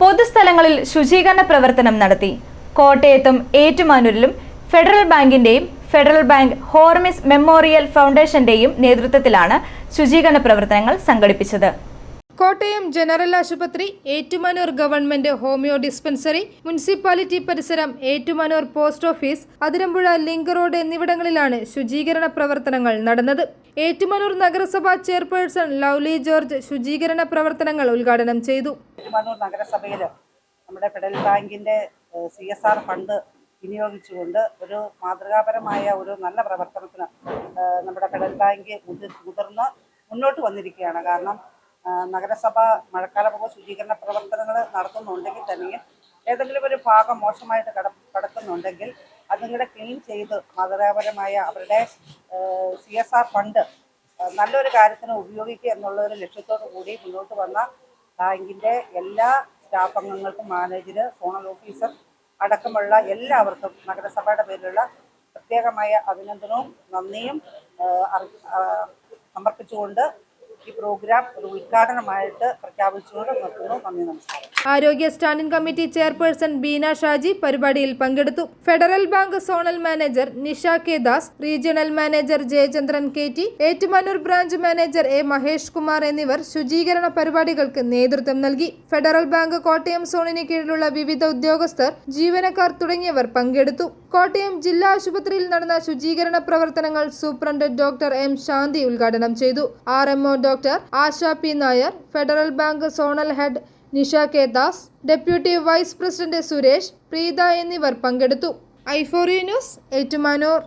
പൊതുസ്ഥലങ്ങളിൽ ശുചീകരണ പ്രവർത്തനം നടത്തി. കോട്ടയത്തും ഏറ്റുമാനൂരിലും ഫെഡറൽ ബാങ്കിന്റെയും ഫെഡറൽ ബാങ്ക് ഹോർമിസ് മെമ്മോറിയൽ ഫൗണ്ടേഷന്റെയും നേതൃത്വത്തിലാണ് ശുചീകരണ പ്രവർത്തനങ്ങൾ സംഘടിപ്പിച്ചത്. കോട്ടയം ജനറൽ ആശുപത്രി Ettumanoor government homeo dispensary municipality പരിസരം Ettumanoor post office Athirampuzha link road എന്നിവിടങ്ങളിലാണ് ശുചീകരണ പ്രവർത്തനങ്ങൾ നടന്നത്. ഏറ്റുമാനൂർ നഗരസഭാ ചെയർപേഴ്സൺ ലൗലി ജോർജ് ശുചീകരണ പ്രവർത്തനങ്ങൾ ഉദ്ഘാടനം ചെയ്തു. ഏറ്റുമാനൂർ നഗരസഭയിൽ നമ്മുടെ ഫെഡറൽ ബാങ്കിന്റെ സി എസ് ആർ ഫണ്ട് വിനിയോഗിച്ചുകൊണ്ട് ഒരു മാതൃകാപരമായ ഒരു നല്ല പ്രവർത്തനത്തിന് നമ്മുടെ ഫെഡറൽ ബാങ്ക് മുതി- മുതിർന്ന് മുന്നോട്ട് വന്നിരിക്കുകയാണ്. കാരണം നഗരസഭ മഴക്കാലപൂർവ ശുചീകരണ പ്രവർത്തനങ്ങൾ നടത്തുന്നുണ്ടെങ്കിൽ തന്നെയും ഏതെങ്കിലും ഒരു ഭാഗം മോശമായിട്ട് കട കടക്കുന്നുണ്ടെങ്കിൽ അതുങ്ങളെ ക്ലീൻ ചെയ്ത് മാതൃകാപരമായ അവരുടെ സി എസ് ആർ ഫണ്ട് നല്ലൊരു കാര്യത്തിന് ഉപയോഗിക്കുക എന്നുള്ള ഒരു ലക്ഷ്യത്തോടു കൂടി മുന്നോട്ട് വന്ന ബാങ്കിന്റെ എല്ലാ സ്റ്റാഫ് അംഗങ്ങൾക്കും മാനേജർ സോണൽ ഓഫീസർ അടക്കമുള്ള എല്ലാവർക്കും നഗരസഭയുടെ പേരിലുള്ള പ്രത്യേകമായ അഭിനന്ദനവും നന്ദിയും സമർപ്പിച്ചുകൊണ്ട് ഈ പ്രോഗ്രാം ഒരു ഉദ്ഘാടനമായിട്ട് പ്രഖ്യാപിച്ചുകൊണ്ട് നിർത്തുന്നു. നന്ദി നമസ്കാരം. ആരോഗ്യ standing committee chairperson Beena Shaji പരിപാടിയിൽ പങ്കെടുത്തു. Federal bank zonal manager Nisha K Das regional manager Jayachandran K T Ettumanoor branch manager A Mahesh Kumar എന്നിവർ ശുചീകരണ പരിപാടികൾക്ക് നേതൃത്വം നൽകി. ഫെഡറൽ ബാങ്ക് കോട്ടയം സോണിന് കീഴിലുള്ള വിവിധ ഉദ്യോഗസ്ഥർ ജീവനക്കാർ തുടങ്ങിയവർ പങ്കെടുത്തു. കോട്ടയം ജില്ലാ ആശുപത്രിയിൽ നടന്ന ശുചീകരണ പ്രവർത്തനങ്ങൾ സൂപ്രണ്ട് ഡോക്ടർ എം ശാന്തി ഉദ്ഘാടനം ചെയ്തു. R MO doctor Asha P Nair federal bank zonal head Nisha K Das deputy vice president Suresh Preetha എന്നിവർ പങ്കെടുത്തു. ഐഫോറി ന്യൂസ് ഏറ്റുമാനൂർ.